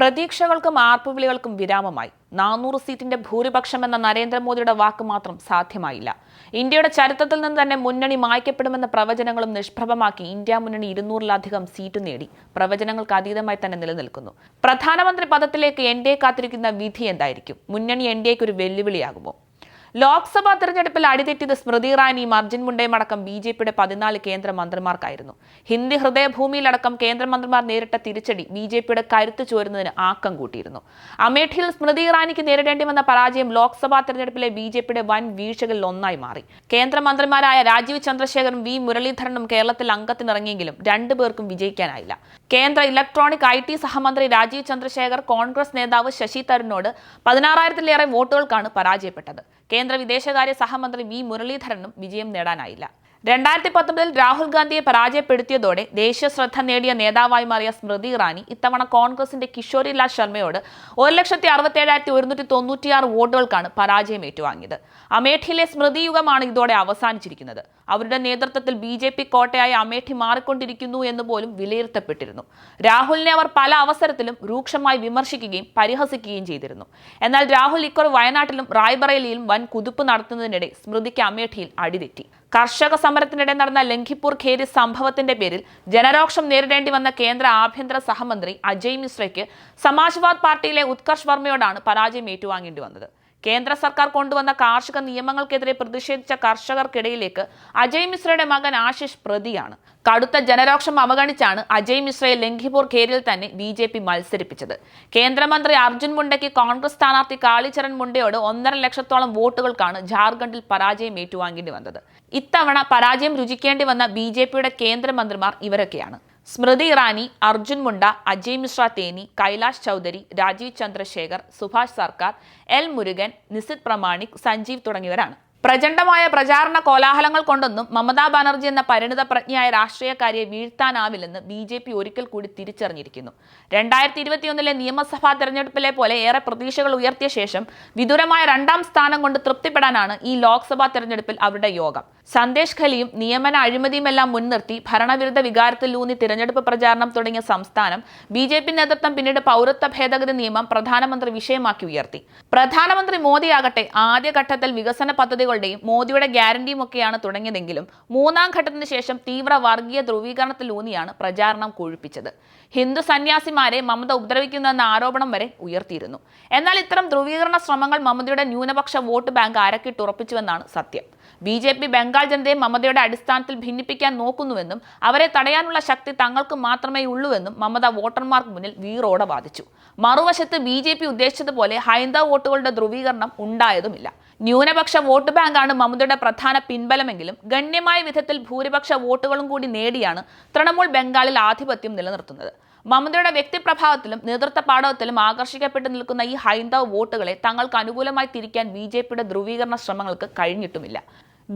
പ്രതീക്ഷകൾക്കും ആർപ്പുവിളികൾക്കും വിരാമമായി. നാനൂറ് സീറ്റിന്റെ ഭൂരിപക്ഷം എന്ന നരേന്ദ്രമോദിയുടെ വാക്ക് മാത്രം സാധ്യമായില്ല. ഇന്ത്യയുടെ ചരിത്രത്തിൽ നിന്ന് തന്നെ മുന്നണി മായ്ക്കപ്പെടുമെന്ന പ്രവചനങ്ങളും നിഷ്പ്രഭമാക്കി ഇന്ത്യ മുന്നണി ഇരുന്നൂറിലധികം സീറ്റ് നേടി. പ്രവചനങ്ങൾക്ക് അതീതമായി തന്നെ നിലനിൽക്കുന്നു. പ്രധാനമന്ത്രി പദത്തിലേക്ക് എൻ ഡി എ കാത്തിരിക്കുന്ന വിധി എന്തായിരിക്കും? മുന്നണി എൻ ഡി എക്ക് ഒരു വെല്ലുവിളിയാകുമോ? ലോക്സഭാ തെരഞ്ഞെടുപ്പിൽ അടിതെറ്റിയത് സ്മൃതി ഇറാനിയും അർജുൻ മുണ്ടയും അടക്കം ബി ജെ പിയുടെ പതിനാല് കേന്ദ്രമന്ത്രിമാർക്കായിരുന്നു ഹിന്ദി ഹൃദയഭൂമിയിലടക്കം കേന്ദ്രമന്ത്രിമാർ നേരിട്ട തിരിച്ചടി ബി ജെ പിയുടെ കരുത്ത് ചോരുന്നതിന് ആക്കം കൂട്ടിയിരുന്നു. അമേഠിയിൽ സ്മൃതി ഇറാനിക്ക് നേരിടേണ്ടി വന്ന പരാജയം ലോക്സഭാ തെരഞ്ഞെടുപ്പിലെ ബി ജെ പിയുടെ വൻ വീഴ്ചകളിൽ ഒന്നായി മാറി. കേന്ദ്രമന്ത്രിമാരായ രാജീവ് ചന്ദ്രശേഖറും വി മുരളീധരനും കേരളത്തിൽ അംഗത്തിനിറങ്ങിയെങ്കിലും രണ്ടുപേർക്കും വിജയിക്കാനായില്ല. കേന്ദ്ര ഇലക്ട്രോണിക് ഐ ടി സഹമന്ത്രി രാജീവ് ചന്ദ്രശേഖർ കോൺഗ്രസ് നേതാവ് ശശി തരൂരിനോട് പതിനാറായിരത്തിലേറെ വോട്ടുകൾക്കാണ് പരാജയപ്പെട്ടത്. കേന്ദ്ര വിദേശകാര്യ സഹമന്ത്രി വി മുരളീധരനും വിജയം നേടാനായില്ല. രണ്ടായിരത്തി പത്തൊമ്പതിൽ രാഹുൽ ഗാന്ധിയെ പരാജയപ്പെടുത്തിയതോടെ ദേശീയ ശ്രദ്ധ നേടിയ നേതാവായി മാറിയ സ്മൃതി ഇറാനി ഇത്തവണ കോൺഗ്രസിന്റെ കിഷോരി ലാൽ ശർമ്മയോട് ഒരു ലക്ഷത്തി അറുപത്തേഴായിരത്തി ഒരുന്നൂറ്റി തൊണ്ണൂറ്റിയാറ് വോട്ടുകൾക്കാണ് പരാജയം ഏറ്റുവാങ്ങിയത്. അമേഠിയിലെ സ്മൃതി യുഗമാണ് ഇതോടെ അവസാനിച്ചിരിക്കുന്നത്. അവരുടെ നേതൃത്വത്തിൽ ബി ജെ പി കോട്ടയായി അമേഠി മാറിക്കൊണ്ടിരിക്കുന്നു എന്ന് പോലും വിലയിരുത്തപ്പെട്ടിരുന്നു. രാഹുലിനെ അവർ പല അവസരത്തിലും രൂക്ഷമായി വിമർശിക്കുകയും പരിഹസിക്കുകയും ചെയ്തിരുന്നു. എന്നാൽ രാഹുൽ ഇക്കുറി വയനാട്ടിലും റായ്ബറേലിയിലും വൻ കുതിപ്പ് നടത്തുന്നതിനിടെ സ്മൃതിക്ക് അമേഠിയിൽ അടിതെറ്റി. കർഷക സമരത്തിനിടെ നടന്ന ലംഘിപ്പൂർ ഖേരി സംഭവത്തിന്റെ പേരിൽ ജനരോക്ഷം നേരിടേണ്ടി വന്ന കേന്ദ്ര ആഭ്യന്തര സഹമന്ത്രി അജയ് മിശ്രയ്ക്ക് സമാജ്വാദ് പാർട്ടിയിലെ ഉത്കർഷ് വർമ്മയോടാണ് പരാജയം ഏറ്റുവാങ്ങേണ്ടി വന്നത്. കേന്ദ്ര സർക്കാർ കൊണ്ടുവന്ന കാർഷിക നിയമങ്ങൾക്കെതിരെ പ്രതിഷേധിച്ച കർഷകർക്കിടയിലേക്ക് അജയ് മിശ്രയുടെ മകൻ ആശിഷ് പ്രതിയാണ്. കടുത്ത ജനരോക്ഷം അവഗണിച്ചാണ് അജയ് മിശ്രയെ ലംഘിപൂർ ഖേരിൽ തന്നെ ബി ജെ പി മത്സരിപ്പിച്ചത്. കേന്ദ്രമന്ത്രി അർജുൻ മുണ്ടയ്ക്ക് കോൺഗ്രസ് സ്ഥാനാർത്ഥി കാളിചരൺ മുണ്ടയോട് ഒന്നര ലക്ഷത്തോളം വോട്ടുകൾക്കാണ് ജാർഖണ്ഡിൽ പരാജയം ഏറ്റുവാങ്ങേണ്ടി വന്നത്. ഇത്തവണ പരാജയം രുചിക്കേണ്ടി വന്ന ബി കേന്ദ്രമന്ത്രിമാർ ഇവരൊക്കെയാണ്. സ്മൃതി ഇറാനി അർജുൻ മുണ്ട അജയ് മിശ്ര തേനി കൈലാഷ് ചൗധരി രാജീവ് ചന്ദ്രശേഖർ സുഭാഷ് സർക്കാർ എൽ മുരുകൻ നിസിത് പ്രമാണിക് സഞ്ജീവ് തുടങ്ങിയവരാണ്. പ്രചണ്ഡമായ പ്രചാരണ കോലാഹലങ്ങൾ കൊണ്ടൊന്നും മമതാ ബാനർജി എന്ന പരിണിത പ്രജ്ഞയായ രാഷ്ട്രീയക്കാരിയെ വീഴ്ത്താനാവില്ലെന്ന് ബി ജെ പി ഒരിക്കൽ കൂടി തിരിച്ചറിഞ്ഞിരിക്കുന്നു. രണ്ടായിരത്തി ഇരുപത്തിയൊന്നിലെ നിയമസഭാ തെരഞ്ഞെടുപ്പിലെ പോലെ ഏറെ പ്രതീക്ഷകൾ ഉയർത്തിയ ശേഷം വിദൂരമായ രണ്ടാം സ്ഥാനം കൊണ്ട് തൃപ്തിപ്പെടാനാണ് ഈ ലോക്സഭാ തെരഞ്ഞെടുപ്പിൽ അവരുടെ യോഗം. സന്ദേശ് ഖലിയും നിയമന അഴിമതിയുമെല്ലാം മുൻനിർത്തി ഭരണവിരുദ്ധ വികാരത്തിലൂന്നി തിരഞ്ഞെടുപ്പ് പ്രചാരണം തുടങ്ങിയ സംസ്ഥാനം ബി ജെ പി നേതൃത്വം പിന്നീട് പൗരത്വ ഭേദഗതി നിയമം പ്രധാനമന്ത്രി വിഷയമാക്കി ഉയർത്തി. പ്രധാനമന്ത്രി മോദിയാകട്ടെ ആദ്യഘട്ടത്തിൽ വികസന പദ്ധതികളുടെയും മോദിയുടെ ഗ്യാരണ്ടിയും ഒക്കെയാണ് തുടങ്ങിയതെങ്കിലും മൂന്നാം ഘട്ടത്തിന് ശേഷം തീവ്ര വർഗീയ ധ്രുവീകരണത്തിലൂന്നിയാണ് പ്രചാരണം കൊഴുപ്പിച്ചത്. ഹിന്ദു സന്യാസിമാരെ മമത ഉപദ്രവിക്കുന്നുവെന്ന ആരോപണം വരെ ഉയർത്തിയിരുന്നു. എന്നാൽ ഇത്തരം ധ്രുവീകരണ ശ്രമങ്ങൾ മമതയുടെ ന്യൂനപക്ഷ വോട്ട് ബാങ്ക് അരക്കിട്ടുറപ്പിച്ചുവെന്നാണ് സത്യം. ബി ജെ പി ബംഗാൾ ജനതയെ മമതയുടെ അടിസ്ഥാനത്തിൽ ഭിന്നിപ്പിക്കാൻ നോക്കുന്നുവെന്നും അവരെ തടയാനുള്ള ശക്തി തങ്ങൾക്ക് മാത്രമേ ഉള്ളൂവെന്നും മമത വോട്ടർമാർക്ക് മുന്നിൽ വീറോടെ വാദിച്ചു. മറുവശത്ത് ബി ജെ പി ഉദ്ദേശിച്ചതുപോലെ ഹൈന്ദവ വോട്ടുകളുടെ ധ്രുവീകരണം ഉണ്ടായതുമില്ല. ന്യൂനപക്ഷ വോട്ട് ബാങ്കാണ് മമതയുടെ പ്രധാന പിൻബലമെങ്കിലും ഗണ്യമായ വിധത്തിൽ ഭൂരിപക്ഷ വോട്ടുകളും കൂടി നേടിയാണ് തൃണമൂൽ ബംഗാളിൽ ആധിപത്യം നിലനിർത്തുന്നത്. മമതയുടെ വ്യക്തിപ്രഭാവത്തിലും നേതൃത്വ പാഠവത്തിലും ആകർഷിക്കപ്പെട്ടു നിൽക്കുന്ന ഈ ഹൈന്ദവ വോട്ടുകളെ തങ്ങൾക്ക് അനുകൂലമായി തിരിക്കാൻ ബി ജെ പിയുടെ ധ്രുവീകരണ ശ്രമങ്ങൾക്ക് കഴിഞ്ഞിട്ടുമില്ല.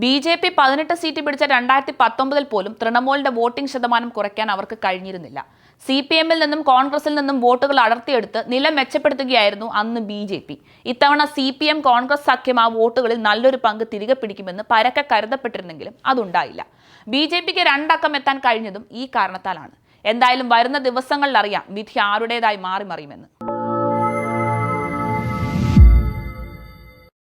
ബി ജെ പി പതിനെട്ട് സീറ്റ് പിടിച്ച രണ്ടായിരത്തി പത്തൊമ്പതിൽ പോലും തൃണമൂലിന്റെ വോട്ടിംഗ് ശതമാനം കുറയ്ക്കാൻ അവർക്ക് കഴിഞ്ഞിരുന്നില്ല. സി പി എമ്മിൽ നിന്നും കോൺഗ്രസിൽ നിന്നും വോട്ടുകൾ അടർത്തിയെടുത്ത് നില മെച്ചപ്പെടുത്തുകയായിരുന്നു അന്ന് ബി ജെ പി. ഇത്തവണ സി പി എം കോൺഗ്രസ് സഖ്യം ആ വോട്ടുകളിൽ നല്ലൊരു പങ്ക് തിരികെ പിടിക്കുമെന്ന് പരക്കെ കരുതപ്പെട്ടിരുന്നെങ്കിലും അതുണ്ടായില്ല. ബി ജെ പിക്ക് രണ്ടക്കം എത്താൻ കഴിഞ്ഞതും ഈ കാരണത്താലാണ്. എന്തായാലും വരുന്ന ദിവസങ്ങളിൽ അറിയാം വിധി ആരുടേതായി മാറി മറിയുമെന്ന്